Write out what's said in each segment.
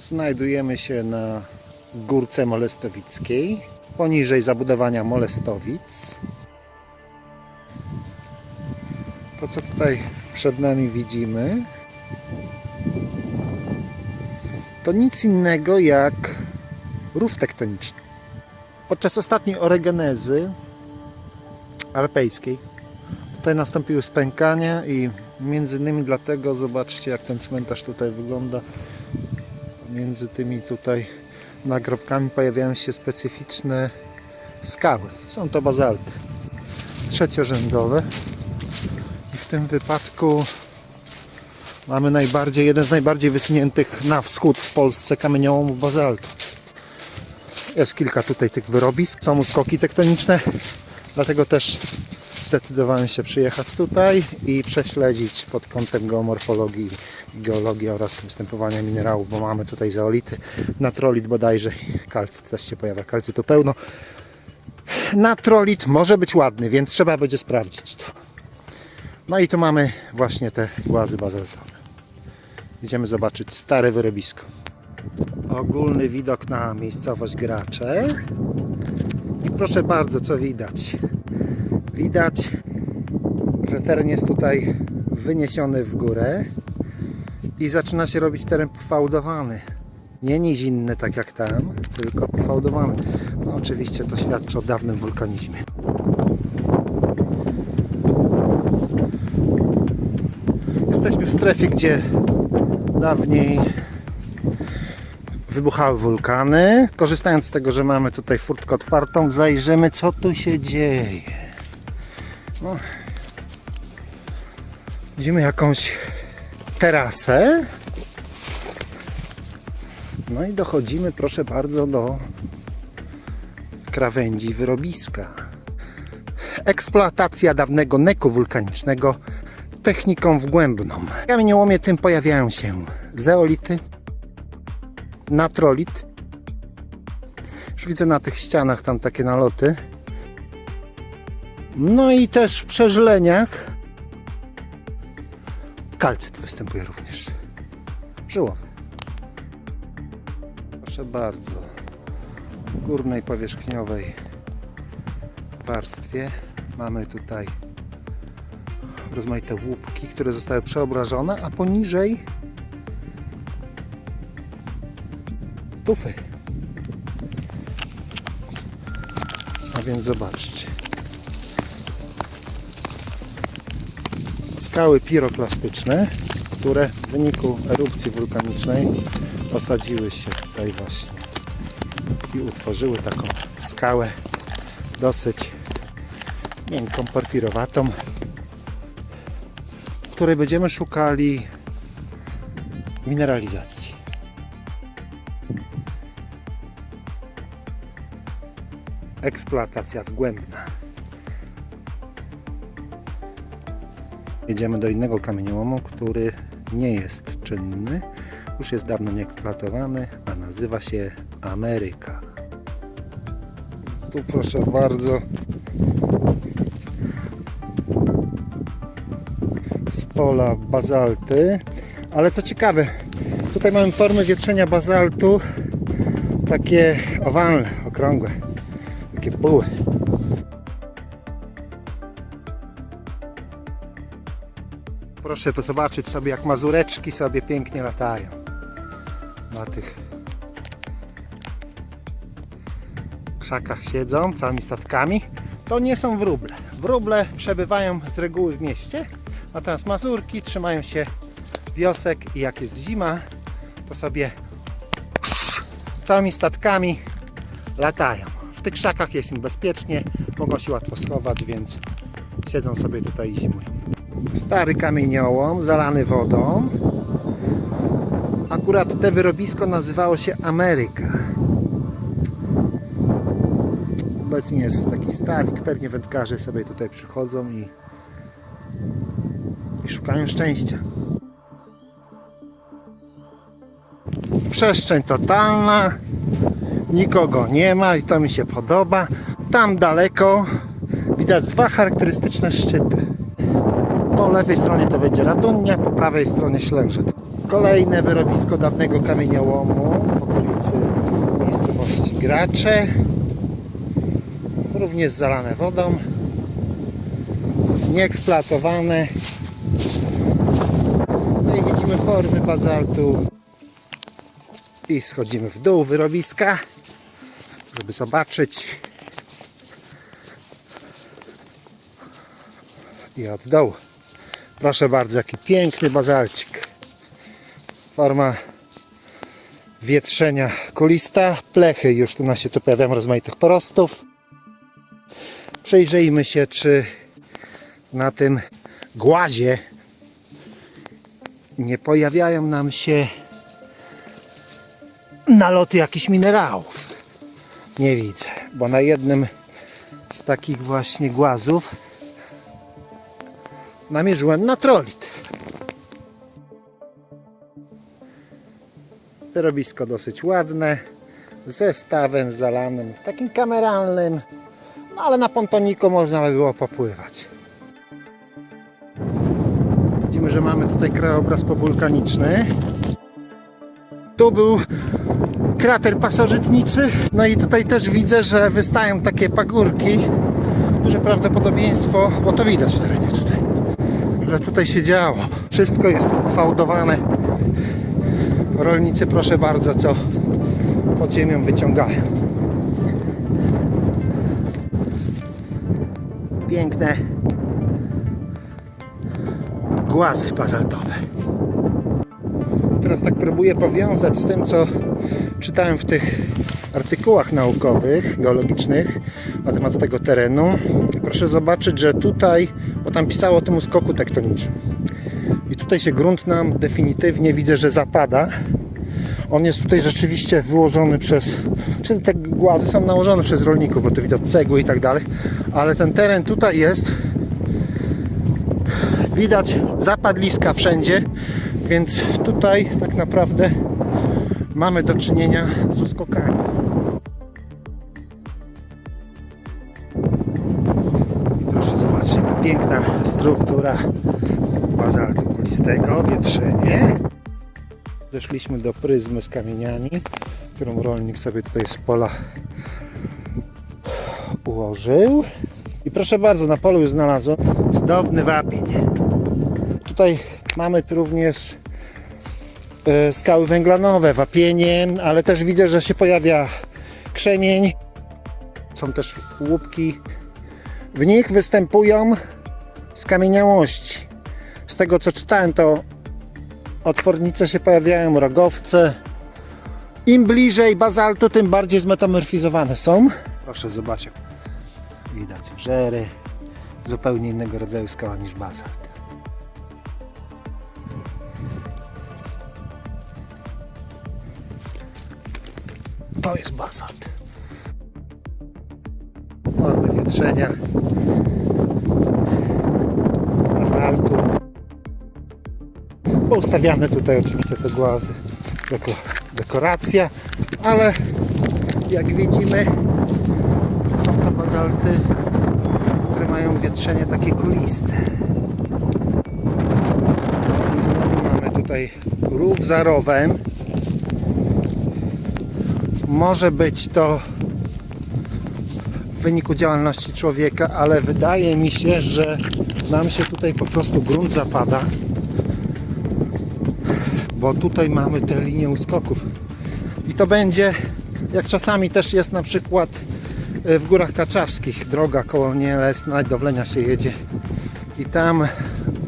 Znajdujemy się na górce molestowickiej, poniżej zabudowania Molestowic. To co tutaj przed nami widzimy, to nic innego jak rów tektoniczny. Podczas ostatniej oregenezy alpejskiej tutaj nastąpiły spękania i między innymi dlatego zobaczcie jak ten cmentarz tutaj wygląda. Między tymi tutaj nagrobkami pojawiają się specyficzne skały. Są to bazalty trzeciorzędowe. I w tym wypadku mamy najbardziej, jeden z najbardziej wysuniętych na wschód w Polsce kamieniołomów bazaltu. Jest kilka tutaj tych wyrobisk. Są uskoki tektoniczne, dlatego też zdecydowałem się przyjechać tutaj i prześledzić pod kątem geomorfologii, geologii oraz występowania minerałów, bo mamy tutaj zeolity, natrolit bodajże, kalcyt też się pojawia, kalcytu pełno. Natrolit może być ładny, więc trzeba będzie sprawdzić to. No i tu mamy właśnie te głazy bazaltowe. Idziemy zobaczyć stare wyrobisko. Ogólny widok na miejscowość Gracze. I proszę bardzo, co widać. Widać, że teren jest tutaj wyniesiony w górę i zaczyna się robić teren pofałdowany. Nie nizinny, tak jak tam, tylko pofałdowany. No oczywiście to świadczy o dawnym wulkanizmie. Jesteśmy w strefie, gdzie dawniej wybuchały wulkany. Korzystając z tego, że mamy tutaj furtkę otwartą, zajrzymy co tu się dzieje. No. Widzimy jakąś terasę. No i dochodzimy, proszę bardzo, do krawędzi wyrobiska. Eksploatacja dawnego neku wulkanicznego techniką wgłębną. W kamieniołomie tym pojawiają się zeolity, natrolit. Już widzę na tych ścianach tam takie naloty. No i też w przeżleniach kalcyt występuje również. Żyłowy. Proszę bardzo. W górnej powierzchniowej warstwie mamy tutaj rozmaite łupki, które zostały przeobrażone, a poniżej tufy. A więc zobaczcie. Skały piroklastyczne, które w wyniku erupcji wulkanicznej osadziły się tutaj właśnie i utworzyły taką skałę dosyć miękką, porfirowatą, w której będziemy szukali mineralizacji. eksploatacja wgłębna. Jedziemy do innego kamieniołomu, który nie jest czynny, już jest dawno nieeksploatowany, a nazywa się Ameryka. Tu proszę bardzo z pola bazalty, ale co ciekawe, tutaj mamy formę wietrzenia bazaltu takie owalne, okrągłe takie buły. Proszę zobaczyć sobie jak mazureczki sobie pięknie latają na tych krzakach siedzą całymi statkami. To nie są wróble. Wróble przebywają z reguły w mieście, natomiast mazurki trzymają się wiosek i jak jest zima, to sobie całymi statkami latają. W tych krzakach jest im bezpiecznie, mogą się łatwo schować, więc siedzą sobie tutaj i zimują. Stary kamieniołom zalany wodą. Akurat te wyrobisko nazywało się Ameryka. Obecnie jest taki stawik, pewnie wędkarze sobie tutaj przychodzą i, i szukają szczęścia. Przestrzeń totalna, nikogo nie ma i to mi się podoba. Tam daleko widać dwa charakterystyczne szczyty. Po lewej stronie to będzie Ratunnia, po prawej stronie Ślężet. Kolejne wyrobisko dawnego kamieniołomu w okolicy miejscowości Gracze. Również zalane wodą. Nieeksploatowane. No i widzimy formy bazaltu. I schodzimy w dół wyrobiska, żeby zobaczyć. I od dołu. Proszę bardzo, jaki piękny bazalcik. Forma wietrzenia kulista. Plechy już tu nas się tu pojawiają rozmaitych porostów. Przejrzyjmy się, czy na tym głazie nie pojawiają nam się naloty jakichś minerałów. Nie widzę, bo na jednym z takich właśnie głazów namierzyłem natrolit. Wyrobisko dosyć ładne, ze stawem zalanym, takim kameralnym, no ale na pontoniku można by było popływać. Widzimy, że mamy tutaj krajobraz powulkaniczny. Tu był krater pasożytnicy. No i tutaj też widzę, że wystają takie pagórki. Duże prawdopodobieństwo, bo to widać w terenie tutaj, że tutaj się działo. Wszystko jest fałdowane. Rolnicy, proszę bardzo, co pod ziemią wyciągają. Piękne głazy bazaltowe. Teraz tak próbuję powiązać z tym, co czytałem w tych artykułach naukowych, geologicznych na temat tego terenu. Proszę zobaczyć, że tutaj, bo tam pisało o tym uskoku tektonicznym. I tutaj się grunt nam definitywnie widzę, że zapada. On jest tutaj rzeczywiście wyłożony przez, czyli te głazy są nałożone przez rolników, bo tu widać cegły i tak dalej, ale ten teren tutaj jest widać zapadliska wszędzie, więc tutaj tak naprawdę mamy do czynienia z uskokami. Piękna struktura bazaltu kulistego, wietrzenie. Doszliśmy do pryzmy z kamieniami, którą rolnik sobie tutaj z pola ułożył. I proszę bardzo, na polu już znalazłem cudowny wapień. Tutaj mamy tu również e, skały węglanowe, wapienie, ale też widzę, że się pojawia krzemień. Są też łupki. W nich występują skamieniałości. Z tego co czytałem, to otwornice się pojawiają, rogowce. Im bliżej bazaltu, tym bardziej zmetamorfizowane są. Proszę zobaczyć. Widać żery. Zupełnie innego rodzaju skała niż bazalt. To jest bazalt. Formy wietrzenia Poustawiane tutaj oczywiście te głazy jako dekoracja, ale jak widzimy są to bazalty, które mają wietrzenie takie kuliste. I znowu mamy tutaj rów za rowem. Może być to w wyniku działalności człowieka, ale wydaje mi się, że nam się tutaj po prostu grunt zapada, bo tutaj mamy te linie uskoków. I to będzie, jak czasami też jest na przykład y, w Górach Kaczawskich, droga koło Nielesna, do Wlenia się jedzie i tam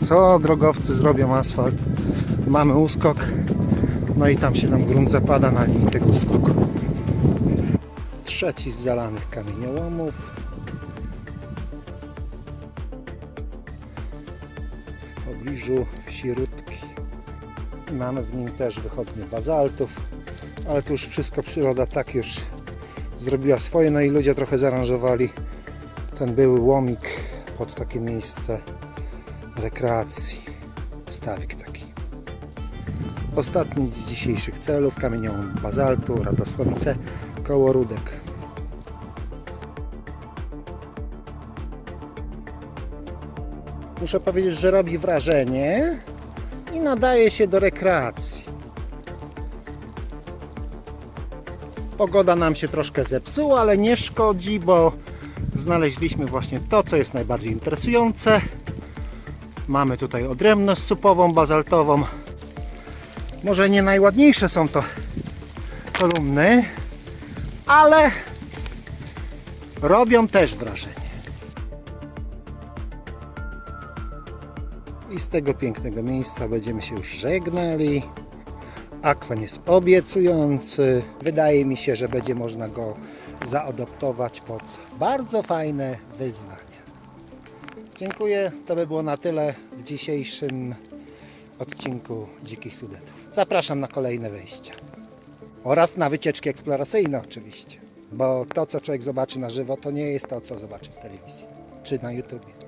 co drogowcy zrobią asfalt, mamy uskok, no i tam się nam grunt zapada na linii tego uskoku. Trzeci z zalanych kamieniołomów. W pobliżu wsi Rudki. Mamy w nim też wychodnie bazaltów, ale tu już wszystko przyroda tak już zrobiła swoje, no i ludzie trochę zaaranżowali ten były łomik pod takie miejsce rekreacji. Stawik taki. Ostatni z dzisiejszych celów, kamieniołom bazaltu, Radosławice, koło Rudek. Muszę powiedzieć, że robi wrażenie, nadaje się do rekreacji. Pogoda nam się troszkę zepsuła, ale nie szkodzi, bo znaleźliśmy właśnie to, co jest najbardziej interesujące. Mamy tutaj odrębność supową, bazaltową. Może nie najładniejsze są to kolumny, ale robią też wrażenie. I z tego pięknego miejsca będziemy się już żegnali. Akwen jest obiecujący. Wydaje mi się, że będzie można go zaadoptować pod bardzo fajne wyzwania. Dziękuję. To by było na tyle w dzisiejszym odcinku Dzikich Sudetów. Zapraszam na kolejne wejścia. Oraz na wycieczki eksploracyjne oczywiście. Bo to, co człowiek zobaczy na żywo, to nie jest to, co zobaczy w telewizji czy na YouTubie.